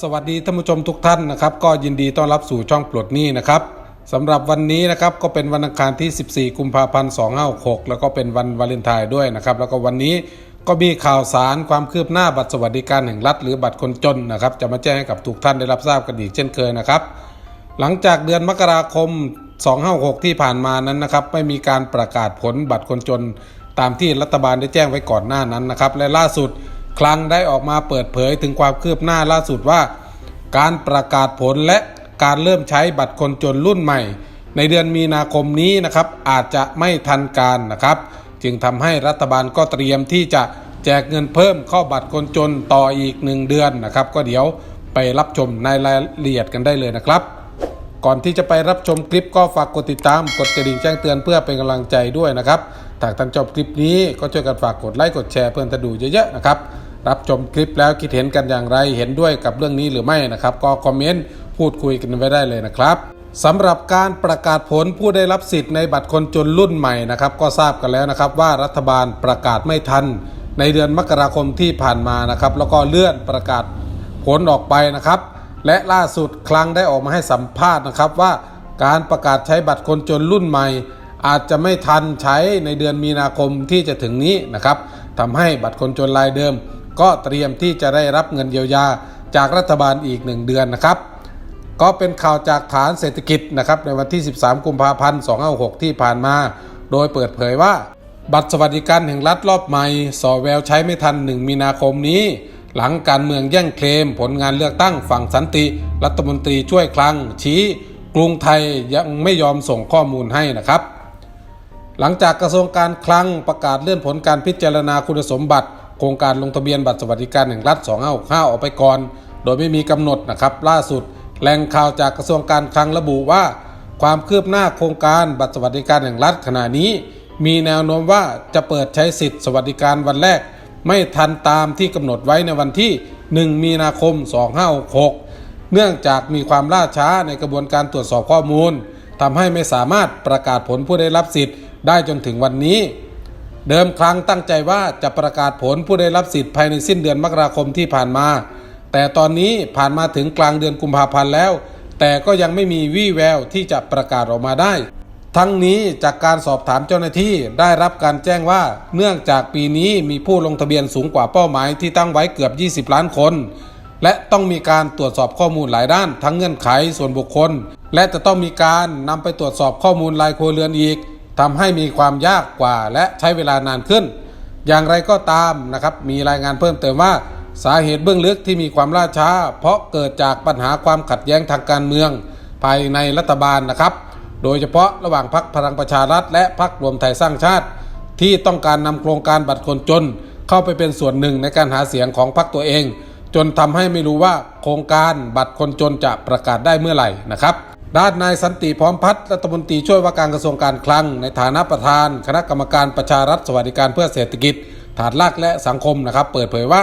สวัสดีท่านผู้ชมทุกท่านนะครับก็ยินดีต้อนรับสู่ช่องปลดหนี้นะครับสำหรับวันนี้นะครับก็เป็นวันอังคารที่ 14 กุมภาพันธ์2566 แล้วก็เป็นวันวาเลนไทน์ด้วยนะครับแล้วก็วันนี้ก็มีข่าวสารความคืบหน้าบัตรสวัสดิการแห่งรัฐหรือบัตรคนจนนะครับจะมาแจ้งให้กับทุกท่านได้รับทราบกันอีกเช่นเคยนะครับ หลังจากเดือนมกราคม 256 ที่ผ่านมานั้นนะครับไม่มีการประกาศผลบัตรคนจน ตามที่รัฐบาลได้แจ้งไว้ก่อนหน้านั้นนะครับและล่าสุด คลังได้ออกมาเปิดเผยถึงความคืบหน้าล่าสุดว่า การประกาศผลและการเริ่มใช้บัตรคนจนรุ่นใหม่ ในเดือนมีนาคมนี้นะครับอาจจะไม่ทันการนะครับ จึงทำให้รัฐบาลก็เตรียมที่จะแจกเงินเพิ่มเข้าบัตรคนจนต่ออีกหนึ่งเดือนนะครับ ก็เดี๋ยวไปรับชมในรายละเอียดกันได้เลยนะครับ ก่อนที่จะไปรับชมคลิปก็ฝากกดติดตามกดกระดิ่งแจ้งเตือนเพื่อเป็นกำลังใจด้วยนะครับ ถ้าท่านชอบคลิปนี้ก็ช่วยกันฝากกดไลค์กดแชร์เพื่อนจะดูเยอะๆนะครับรับชมคลิปแล้วคิดเห็นกันอย่างไรเห็นด้วยกับเรื่องนี้หรือไม่นะครับ ก็คอมเมนต์พูดคุยกันไว้ได้เลยนะครับสำหรับการประกาศผลผู้ได้รับสิทธิ์ในบัตรคนจนรุ่นใหม่นะครับก็ทราบกันแล้วนะครับว่ารัฐบาลประกาศไม่ทัน ในเดือนมกราคมที่ผ่านมานะครับแล้วก็เลื่อนประกาศผลออกไปนะครับ และล่าสุดคลังได้ออกมาให้สัมภาษณ์นะครับว่าการประกาศใช้บัตรคนจนรุ่นใหม่ อาจจะไม่ทันใช้ในเดือนมีนาคมที่จะถึงนี้นะครับทำให้บัตรคนจนรายเดิม ก็เตรียมที่จะได้รับเงินเยียวยาจากรัฐบาลอีก 1 เดือนนะครับ ก็เป็นข่าวจากฐานเศรษฐกิจนะครับในวันที่ 13 กุมภาพันธ์ 256 ที่ผ่านมา โดยเปิดเผยว่า บัตรสวัสดิการแห่งรัฐรอบใหม่สอแววใช้ไม่ทัน 1 มีนาคมนี้ หลังการเมืองแย่งเคลม ผลงานเลือกตั้งฝั่งสันติ รัฐมนตรีช่วยคลังชี้ กรุงไทยยังไม่ยอมส่งข้อมูลให้นะครับ หลังจากกระทรวงการคลังประกาศเลื่อนผลการพิจารณาคุณสมบัติ โครงการลงทะเบียนบัตรสวัสดิการแห่งรัฐ2565ออกไปก่อน โดยไม่มีกำหนดนะครับล่าสุดแหล่งข่าวจากกระทรวงการคลังระบุว่า ความคืบหน้าโครงการบัตรสวัสดิการแห่งรัฐขณะนี้ มีแนวโน้มว่าจะเปิดใช้สิทธิ์สวัสดิการวันแรก ไม่ทันตามที่กำหนดไว้ในวันที่ 1 มีนาคม 2566 เนื่องจากมีความล่าช้าในกระบวนการตรวจสอบข้อมูลทำให้ไม่สามารถประกาศผลผู้ได้รับสิทธิ์ ได้จนถึงวันนี้ เดิมครั้งตั้งใจว่าจะประกาศผลผู้ได้รับสิทธิ์ภายในสิ้นเดือนมกราคมที่ผ่านมา แต่ตอนนี้ผ่านมาถึงกลางเดือนกุมภาพันธ์แล้ว แต่ก็ยังไม่มีวี่แววที่จะประกาศออกมาได้ ทั้งนี้จากการสอบถามเจ้าหน้าที่ได้รับการแจ้งว่า เนื่องจากปีนี้มีผู้ลงทะเบียนสูงกว่าเป้าหมายที่ตั้งไว้เกือบ 20 ล้านคนและต้องมีการตรวจสอบข้อมูลหลายด้าน ทั้งเงื่อนไขส่วนบุคคล และจะต้องมีการนำไปตรวจสอบข้อมูลรายครัวเรือนอีก ทำให้มีความยากกว่าและใช้เวลานานขึ้น อย่างไรก็ตามนะครับมีรายงานเพิ่มเติมว่าสาเหตุเบื้องลึกที่มีความล่าช้า เพราะเกิดจากปัญหาความขัดแย้งทางการเมืองภายในรัฐบาลนะครับ โดยเฉพาะระหว่างพรรคพลังประชารัฐ และพรรครวมไทยสร้างชาติ ที่ต้องการนำโครงการบัตรคนจน เข้าไปเป็นส่วนหนึ่งในการหาเสียงของพรรคตัวเอง จนทำให้ไม่รู้ว่าโครงการบัตรคนจนจะประกาศได้เมื่อไหร่นะครับ ด้านนายสันติพร้อมพัฒน์รัฐมนตรีช่วยว่าการกระทรวงการคลัง ในฐานะประธาน คณะกรรมการประชารัฐสวัสดิการเพื่อเศรษฐกิจ ฐานรากและสังคมนะครับ เปิดเผยว่า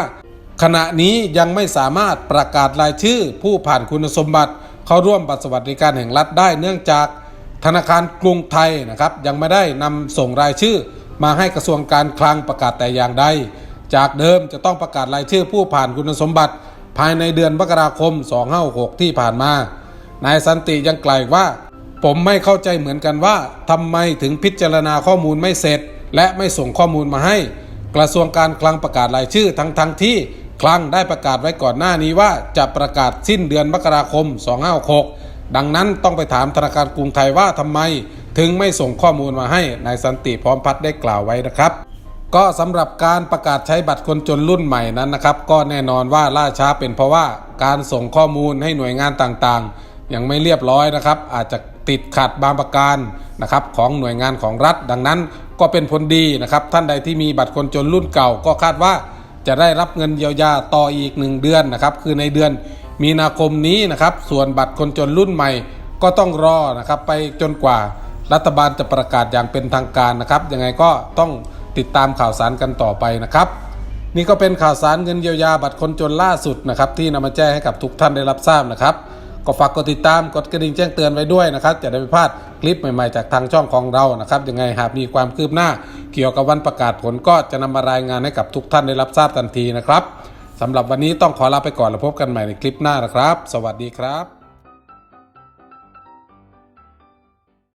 ขณะนี้ยังไม่สามารถประกาศรายชื่อ ผู้ผ่านคุณสมบัติ เข้าร่วมบัตรสวัสดิการแห่งรัฐได้เนื่องจาก ธนาคารกรุงไทยนะครับ ยังไม่ได้นำส่งรายชื่อ มาให้กระทรวงการคลังประกาศแต่อย่างใดจากเดิมจะต้องประกาศรายชื่อผู้ผ่านคุณสมบัติ ภายในเดือนมกราคม 2566ที่ผ่านมา นายสันติยังกล่าวอีกว่า ผมไม่เข้าใจเหมือนกันว่าทำไมถึงพิจารณาข้อมูลไม่เสร็จ และไม่ส่งข้อมูลมาให้ กระทรวงการคลังประกาศรายชื่อทั้งทั้งที่คลังได้ประกาศไว้ก่อนหน้านี้ว่าจะประกาศสิ้นเดือนมกราคม 2566 ดังนั้นต้องไปถามธนาคารกรุงไทยว่าทำไม ถึงไม่ส่งข้อมูลมาให้นายสันติพร้อมพัฒน์ได้กล่าวไว้นะครับ ก็สำหรับการประกาศใช้บัตรคนจนรุ่นใหม่นั้นนะครับ ก็แน่นอนว่าล่าช้าเป็นเพราะว่าการส่งข้อมูลให้หน่วยงานต่างๆ ยังไม่เรียบร้อยนะครับ อาจจะติดขัดบางประการนะครับของหน่วยงานของรัฐ ดังนั้นก็เป็นผลดีนะครับ ท่านใดที่มีบัตรคนจนรุ่นเก่าก็คาดว่าจะได้รับเงินเยียวยาต่ออีก 1 เดือนนะครับ คือในเดือนมีนาคมนี้นะครับ ส่วนบัตรคนจนรุ่นใหม่ก็ต้องรอนะครับไปจนกว่ารัฐบาลจะประกาศอย่างเป็นทางการนะครับ ยังไงก็ต้องติดตามข่าวสารกันต่อไปนะครับ นี่ก็เป็นข่าวสารเงินเยียวยาบัตรคนจนล่าสุดนะครับ ที่นำมาแจ้งให้กับทุกท่านได้รับทราบนะครับ ก็ฝากกดติดตามกดกระดิ่งแจ้งเตือนไว้ด้วยนะครับ จะได้ไม่พลาดคลิปใหม่ๆจากทางช่องของเรานะครับยังไงหากมีความคืบหน้า เกี่ยวกับวันประกาศผลก็จะนำมารายงานให้กับทุกท่านได้รับทราบทันทีนะครับสำหรับวันนี้ต้องขอลาไปก่อนแล้วพบกันใหม่ในคลิปหน้านะครับ สวัสดีครับ